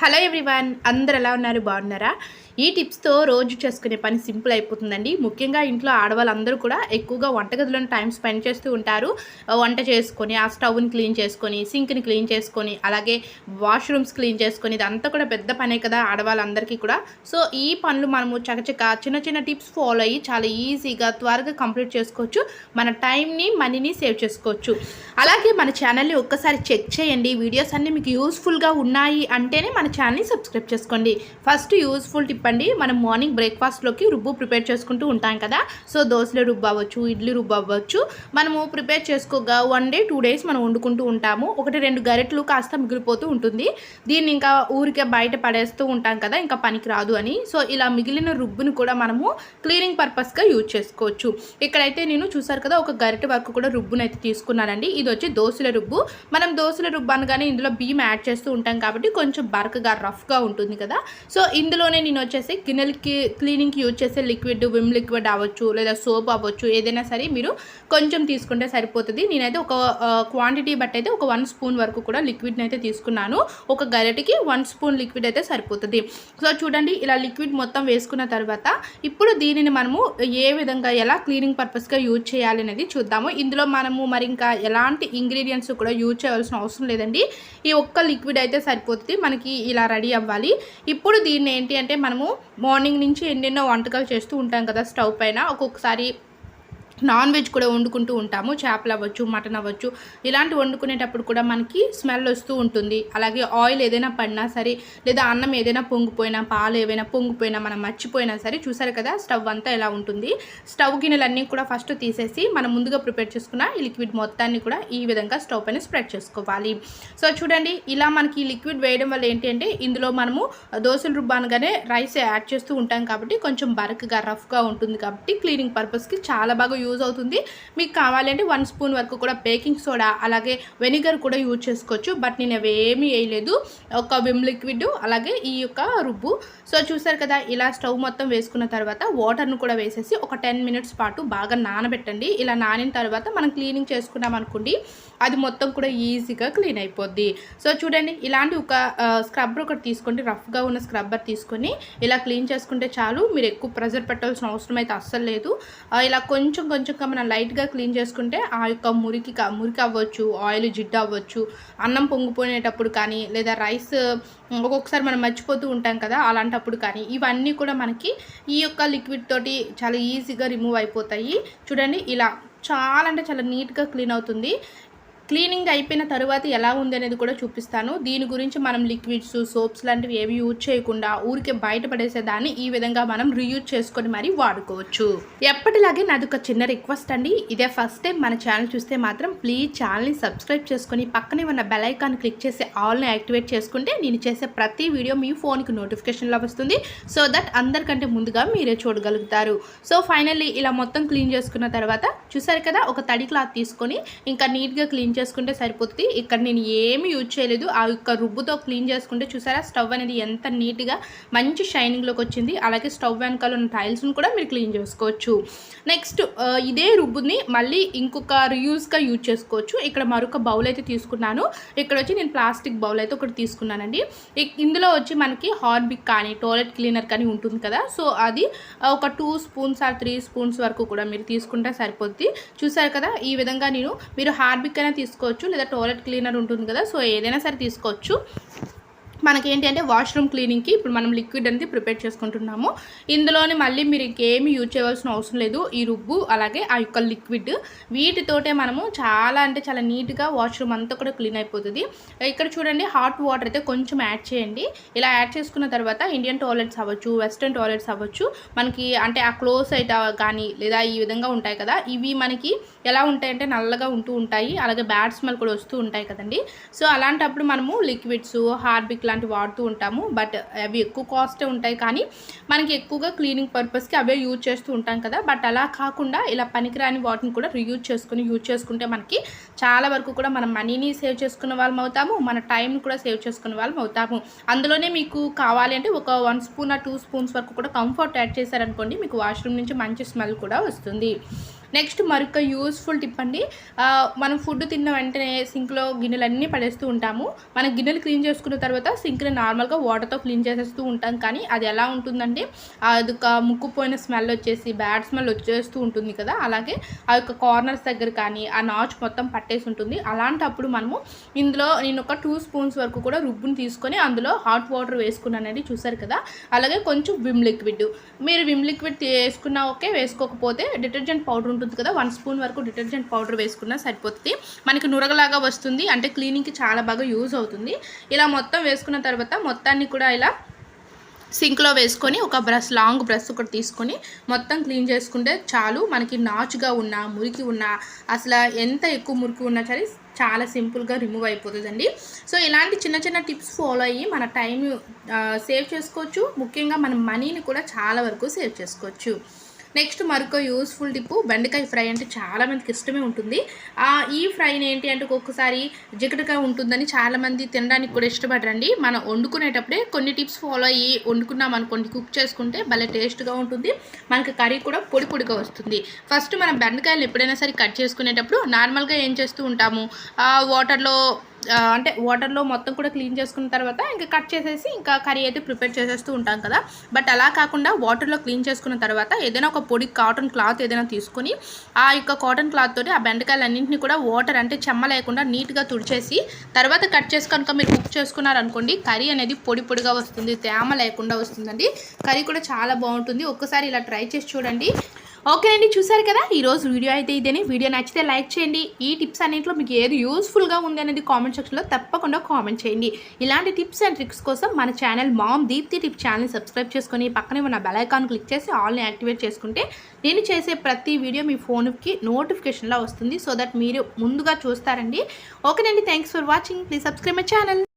Hello everyone అందరు ఎలా ఉన్నారు? బాగున్నారా? ఈ టిప్స్తో రోజు చేసుకునే పని సింపుల్ అయిపోతుందండి. ముఖ్యంగా ఇంట్లో ఆడవాళ్ళందరూ కూడా ఎక్కువగా వంటగదిలో టైం స్పెండ్ చేస్తూ ఉంటారు. వంట చేసుకొని ఆ స్టవ్ని క్లీన్ చేసుకొని సింక్ని క్లీన్ చేసుకొని అలాగే వాష్రూమ్స్ క్లీన్ చేసుకొని ఇదంతా కూడా పెద్ద పనే కదా ఆడవాళ్ళందరికీ కూడా. సో ఈ పనులు మనము చకచక చిన్న చిన్న టిప్స్ ఫాలో అయ్యి చాలా ఈజీగా త్వరగా కంప్లీట్ చేసుకోవచ్చు. మన టైంని మనీని సేవ్ చేసుకోవచ్చు. అలాగే మన ఛానల్ని ఒక్కసారి చెక్ చేయండి. వీడియోస్ అన్నీ మీకు యూస్ఫుల్గా ఉన్నాయి అంటేనే మన ఛానల్ని సబ్స్క్రైబ్ చేసుకోండి. ఫస్ట్ యూస్ఫుల్ టిప్ తిప్పండి మనం మార్నింగ్ బ్రేక్ఫాస్ట్లోకి రుబ్బు ప్రిపేర్ చేసుకుంటూ ఉంటాం కదా. సో దోశలు రుబ్బు అవ్వచ్చు ఇడ్లీ రుబ్బు అవ్వచ్చు మనము ప్రిపేర్ చేసుకోగా వన్ డే టూ డేస్ మనం వండుకుంటూ ఉంటాము. ఒకటి రెండు గరిటలు కాస్త మిగిలిపోతూ ఉంటుంది. దీన్ని ఇంకా ఊరికే బయట పడేస్తూ ఉంటాం కదా ఇంకా పనికి రాదు అని. సో ఇలా మిగిలిన రుబ్బుని కూడా మనము క్లీనింగ్ పర్పస్గా యూజ్ చేసుకోవచ్చు. ఇక్కడైతే నేను చూసారు కదా ఒక గరిటె వరకు కూడా రుబ్బునైతే అయితే తీసుకున్నానండి. ఇది వచ్చి దోశల రుబ్బు. మనం దోశల రుబ్బు అనగానే ఇందులో బియ్యం యాడ్ చేస్తూ ఉంటాం కాబట్టి కొంచెం బరకగా రఫ్గా ఉంటుంది కదా. సో ఇందులోనే నేను వచ్చేసి గిన్నెలకి క్లీనింగ్కి యూజ్ చేసే లిక్విడ్ విమ్ లిక్విడ్ అవ్వచ్చు లేదా సోప్ అవ్వచ్చు ఏదైనా సరే మీరు కొంచెం తీసుకుంటే సరిపోతుంది. నేనైతే ఒక క్వాంటిటీ బట్టి అయితే ఒక వన్ స్పూన్ వరకు కూడా లిక్విడ్ని అయితే తీసుకున్నాను. ఒక గరిటెకి వన్ స్పూన్ లిక్విడ్ అయితే సరిపోతుంది. సో చూడండి ఇలా లిక్విడ్ మొత్తం వేసుకున్న తర్వాత ఇప్పుడు దీనిని మనము ఏ విధంగా ఎలా క్లీనింగ్ పర్పస్గా యూజ్ చేయాలి అనేది చూద్దాము. ఇందులో మనము మరి ఇంకా ఎలాంటి ఇంగ్రీడియంట్స్ కూడా యూజ్ చేయవలసిన అవసరం లేదండి. ఈ ఒక్క లిక్విడ్ అయితే సరిపోతుంది. మనకి ఇలా రెడీ అవ్వాలి. ఇప్పుడు దీన్ని ఏంటి అంటే మనము మార్నింగ్ నుంచి ఎన్నెన్నో వంటకాలు చేస్తూ ఉంటాం కదా స్టవ్ పైన ఒక్కొక్కసారి నాన్ వెజ్ కూడా వండుకుంటూ ఉంటాము. చేపలు అవ్వచ్చు మటన్ అవ్వచ్చు. ఇలాంటి వండుకునేటప్పుడు కూడా మనకి స్మెల్ వస్తూ ఉంటుంది. అలాగే ఆయిల్ ఏదైనా పడినా సరే లేదా అన్నం ఏదైనా పొంగిపోయినా పాలు ఏవైనా పొంగిపోయినా మనం మర్చిపోయినా సరే చూసారు కదా స్టవ్ అంతా ఎలా ఉంటుంది. స్టవ్ గిన్నెలన్నీ కూడా ఫస్ట్ తీసేసి మనం ముందుగా ప్రిపేర్ చేసుకున్న ఈ లిక్విడ్ మొత్తాన్ని కూడా ఈ విధంగా స్టవ్ పైన స్ప్రెడ్ చేసుకోవాలి. సో చూడండి ఇలా మనకి ఈ లిక్విడ్ వేయడం వల్ల ఏంటి అంటే ఇందులో మనము దోశలు రుబ్బానుగానే రైస్ యాడ్ చేస్తూ ఉంటాం కాబట్టి కొంచెం బరక్గా రఫ్గా ఉంటుంది కాబట్టి క్లీనింగ్ పర్పస్కి చాలా బాగా యూజ్ యూజ్ అవుతుంది. మీకు కావాలంటే వన్ స్పూన్ వరకు కూడా బేకింగ్ సోడా అలాగే వెనిగర్ కూడా యూజ్ చేసుకోవచ్చు. బట్ నేను అవేమీ ఏమీ వేయలేదు. ఒక విమ్ లిక్విడ్ అలాగే ఈ యొక్క రుబ్బు. సో చూసారు కదా ఇలా స్టవ్ మొత్తం వేసుకున్న తర్వాత వాటర్ను కూడా వేసేసి ఒక టెన్ మినిట్స్ పాటు బాగా నానబెట్టండి. ఇలా నానిన తర్వాత మనం క్లీనింగ్ చేసుకున్నాం అనుకోండి అది మొత్తం కూడా ఈజీగా క్లీన్ అయిపోద్ది. సో చూడండి ఇలాంటి ఒక స్క్రబ్బర్ ఒకటి తీసుకోండి. రఫ్గా ఉన్న స్క్రబ్బర్ తీసుకొని ఇలా క్లీన్ చేసుకుంటే చాలు. మీరు ఎక్కువ ప్రెజర్ పెట్టాల్సిన అవసరం అయితే అస్సలు లేదు. ఇలా ఇలా కొంచెం కొంచెం మనం లైట్గా క్లీన్ చేసుకుంటే ఆ యొక్క మురికి మురికి అవ్వచ్చు ఆయిల్ జిడ్డు అవ్వచ్చు అన్నం పొంగిపోయినప్పుడు కానీ లేదా రైస్ ఒక్కొక్కసారి మనం మర్చిపోతూ ఉంటాం కదా అలాంటప్పుడు కానీ ఇవన్నీ కూడా మనకి ఈ యొక్క లిక్విడ్ తోటి చాలా ఈజీగా రిమూవ్ అయిపోతాయి. చూడండి ఇలా చాలా అంటే చాలా నీట్గా క్లీన్ అవుతుంది. క్లీనింగ్ అయిపోయిన తర్వాత ఎలా ఉంది అనేది కూడా చూపిస్తాను. దీని గురించి మనం లిక్విడ్స్ సోప్స్ లాంటివి ఏవి యూజ్ చేయకుండా ఊరికే బయటపడేసే దాన్ని ఈ విధంగా మనం రీయూజ్ చేసుకొని మరీ వాడుకోవచ్చు. ఎప్పటిలాగే నాది ఒక చిన్న రిక్వెస్ట్ అండి. ఇదే ఫస్ట్ టైం మన ఛానల్ చూస్తే మాత్రం ప్లీజ్ ఛానల్ని సబ్స్క్రైబ్ చేసుకొని పక్కనే ఉన్న బెల్ ఐకాన్ క్లిక్ చేసి ఆల్ని యాక్టివేట్ చేసుకుంటే నేను చేసే ప్రతి వీడియో మీ ఫోన్కి నోటిఫికేషన్లో వస్తుంది. సో దట్ అందరికంటే ముందుగా మీరే చూడగలుగుతారు. సో ఫైనల్లీ ఇలా మొత్తం క్లీన్ చేసుకున్న తర్వాత చూసారు కదా ఒక తడి క్లాత్ తీసుకొని ఇంకా నీట్గా క్లీన్ చేసుకుంటే సరిపోతుంది. ఇక్కడ నేను ఏమి యూజ్ చేయలేదు. ఆ యొక్క రుబ్బుతో క్లీన్ చేసుకుంటే చూసారా? స్టవ్ అనేది ఎంత నీట్గా మంచి షైనింగ్లోకి వచ్చింది. అలాగే స్టవ్ వెనకాల ఉన్న టైల్స్ని కూడా మీరు క్లీన్ చేసుకోవచ్చు. నెక్స్ట్ ఇదే రుబ్బుని మళ్ళీ ఇంకొక రియూస్గా యూజ్ చేసుకోవచ్చు. ఇక్కడ మరొక బౌల్ అయితే తీసుకున్నాను. ఇక్కడ వచ్చి నేను ప్లాస్టిక్ బౌల్ అయితే ఒకటి తీసుకున్నానండి. ఇందులో వచ్చి మనకి హార్బిక్ కానీ టాయిలెట్ క్లీనర్ కానీ ఉంటుంది కదా. సో అది ఒక two spoons or three spoons వరకు కూడా మీరు తీసుకుంటే సరిపోద్ది. చూసారు కదా? ఈ విధంగా నేను మీరు హార్బిక్ అయినా తీసుకోవచ్చు. లేదా టాయిలెట్ క్లీనర్ ఉంటుంది కదా సో ఏదైనా సరే తీసుకోవచ్చు. మనకేంటి అంటే వాష్రూమ్ క్లీనింగ్కి ఇప్పుడు మనం లిక్విడ్ అనేది ప్రిపేర్ చేసుకుంటున్నాము. ఇందులోని మళ్ళీ మీరు ఇంకేమి యూజ్ చేయవలసిన అవసరం లేదు. ఈ రుబ్బు అలాగే ఆ యొక్క లిక్విడ్. వీటితోటే మనము చాలా అంటే చాలా నీట్గా వాష్రూమ్ అంతా కూడా క్లీన్ అయిపోతుంది. ఇక్కడ చూడండి హాట్ వాటర్ అయితే కొంచెం యాడ్ చేయండి. ఇలా యాడ్ చేసుకున్న తర్వాత ఇండియన్ టాయిలెట్స్ అవ్వచ్చు వెస్ట్రన్ టాయిలెట్స్ అవ్వచ్చు. మనకి అంటే ఆ క్లోజ్ అయితే కానీ లేదా ఈ విధంగా ఉంటాయి కదా ఇవి మనకి ఎలా ఉంటాయంటే నల్లగా ఉంటూ ఉంటాయి. అలాగే బ్యాడ్ స్మెల్ కూడా వస్తూ ఉంటాయి కదండి. సో అలాంటప్పుడు మనము లిక్విడ్స్ హార్బిక్ లాంటివి వాడుతూ ఉంటాము. బట్ అవి ఎక్కువ కాస్టే ఉంటాయి. కానీ మనకి ఎక్కువగా క్లీనింగ్ పర్పస్కి అవే యూజ్ చేస్తూ ఉంటాం కదా. బట్ అలా కాకుండా ఇలా పనికిరాని వాటిని కూడా రీయూజ్ చేసుకుని యూజ్ చేసుకుంటే మనకి చాలా వరకు కూడా మన మనీని సేవ్ చేసుకున్న వాళ్ళం అవుతాము. మన టైంని కూడా సేవ్ చేసుకున్న వాళ్ళం అవుతాము. అందులోనే మీకు కావాలి అంటే ఒక వన్ స్పూన్ ఆ టూ స్పూన్స్ వరకు కూడా కంఫర్ట్ యాడ్ చేశారనుకోండి మీకు వాష్రూమ్ నుంచి మంచి స్మెల్ కూడా వస్తుంది. నెక్స్ట్ మరొక యూస్ఫుల్ టిప్ అండి. మనం ఫుడ్ తిన్న వెంటనే సింక్లో గిన్నెలన్నీ పడేస్తూ ఉంటాము. మన గిన్నెలు క్లీన్ చేసుకున్న తర్వాత సింక్ని నార్మల్గా వాటర్తో క్లీన్ చేసేస్తూ ఉంటాం. కానీ అది ఎలా ఉంటుందంటే అది ఒక ముక్కుపోయిన స్మెల్ వచ్చేసి బ్యాడ్ స్మెల్ వచ్చేస్తూ ఉంటుంది కదా. అలాగే ఆ యొక్క కార్నర్స్ దగ్గర కానీ ఆ నాచ్ మొత్తం పట్టేసి ఉంటుంది. అలాంటప్పుడు మనము ఇందులో నేను ఒక టూ స్పూన్స్ వరకు కూడా రుబ్బుని తీసుకొని అందులో హాట్ వాటర్ వేసుకున్నానండి చూసారు కదా. అలాగే కొంచెం విమ్ లిక్విడ్. మీరు విమ్ లిక్విడ్ వేసుకున్నా ఓకే వేసుకోకపోతే డిటర్జెంట్ పౌడర్ ఉంటుంది కదా వన్ స్పూన్ వరకు డిటర్జెంట్ పౌడర్ వేసుకున్నా సరిపోతుంది. మనకి నురగలాగా వస్తుంది అంటే క్లీనింగ్కి చాలా బాగా యూజ్ అవుతుంది. ఇలా మొత్తం వేసుకున్న తర్వాత మొత్తాన్ని కూడా ఇలా సింక్లో వేసుకొని ఒక బ్రష్ లాంగ్ బ్రష్ ఒకటి తీసుకొని మొత్తం క్లీన్ చేసుకుంటే చాలు. మనకి నాచుగా ఉన్న మురికి ఉన్న అసలు ఎంత ఎక్కువ మురికి ఉన్నా సరే చాలా సింపుల్గా రిమూవ్ అయిపోతుందండి. సో ఇలాంటి చిన్న చిన్న టిప్స్ ఫాలో అయ్యి మన టైం సేవ్ చేసుకోవచ్చు. ముఖ్యంగా మన మనీని కూడా చాలా వరకు సేవ్ చేసుకోవచ్చు. నెక్స్ట్ మరొక యూస్ఫుల్ టిప్పు బెండకాయ ఫ్రై అంటే చాలామందికి ఇష్టమే ఉంటుంది. ఈ ఫ్రైని ఏంటి అంటే ఒక్కొక్కసారి జిగటగా ఉంటుందని చాలామంది తినడానికి కూడా ఇష్టపడరండి. మనం వండుకునేటప్పుడే కొన్ని టిప్స్ ఫాలో అయ్యి వండుకున్నాం అనుకోండి కుక్ చేసుకుంటే భలే టేస్ట్గా ఉంటుంది. మనకి కర్రీ కూడా పొడి పొడిగా వస్తుంది. ఫస్ట్ మనం బెండకాయలు ఎప్పుడైనా సరే కట్ చేసుకునేటప్పుడు నార్మల్గా ఏం చేస్తూ ఉంటాము? వాటర్లో అంటే వాటర్లో మొత్తం కూడా క్లీన్ చేసుకున్న తర్వాత ఇంకా కట్ చేసేసి ఇంకా కర్రీ అయితే ప్రిపేర్ చేసేస్తూ ఉంటాం కదా. బట్ అలా కాకుండా వాటర్లో క్లీన్ చేసుకున్న తర్వాత ఏదైనా ఒక పొడి కాటన్ క్లాత్ ఏదైనా తీసుకొని ఆ యొక్క కాటన్ క్లాత్ తోటి ఆ బెండకాయలన్నింటినీ కూడా వాటర్ అంటే చెమ్మ లేకుండా నీట్గా తుడిచేసి తర్వాత కట్ చేసి కనుక మీరు కుక్ చేసుకున్నారనుకోండి కర్రీ అనేది పొడి పొడిగా వస్తుంది తేమ లేకుండా వస్తుందండి. కర్రీ కూడా చాలా బాగుంటుంది. ఒక్కసారి ఇలా ట్రై చేసి చూడండి. ఓకేనండి చూసారు కదా? ఈ రోజు వీడియో అయితే ఇదేనే. వీడియో నచ్చితే లైక్ చేయండి. ఈ టిప్స్ అన్నింటిలో మీకు ఏది యూస్ఫుల్గా ఉంది అనేది కామెంట్ సెక్షన్లో తప్పకుండా కామెంట్ చేయండి. ఇలాంటి టిప్స్ అండ్ ట్రిక్స్ కోసం మన channel mom Deepthi tip channel subscribe చేసుకొని పక్కనే ఉన్న బెల్ ఐకాన్ క్లిక్ చేసి ఆల్ని యాక్టివేట్ చేసుకుంటే నేను చేసే ప్రతి వీడియో మీ ఫోన్కి నోటిఫికేషన్లో వస్తుంది. సో దట్ మీరు ముందుగా చూస్తారండి. ఓకేనండి thanks for watching please subscribe my channel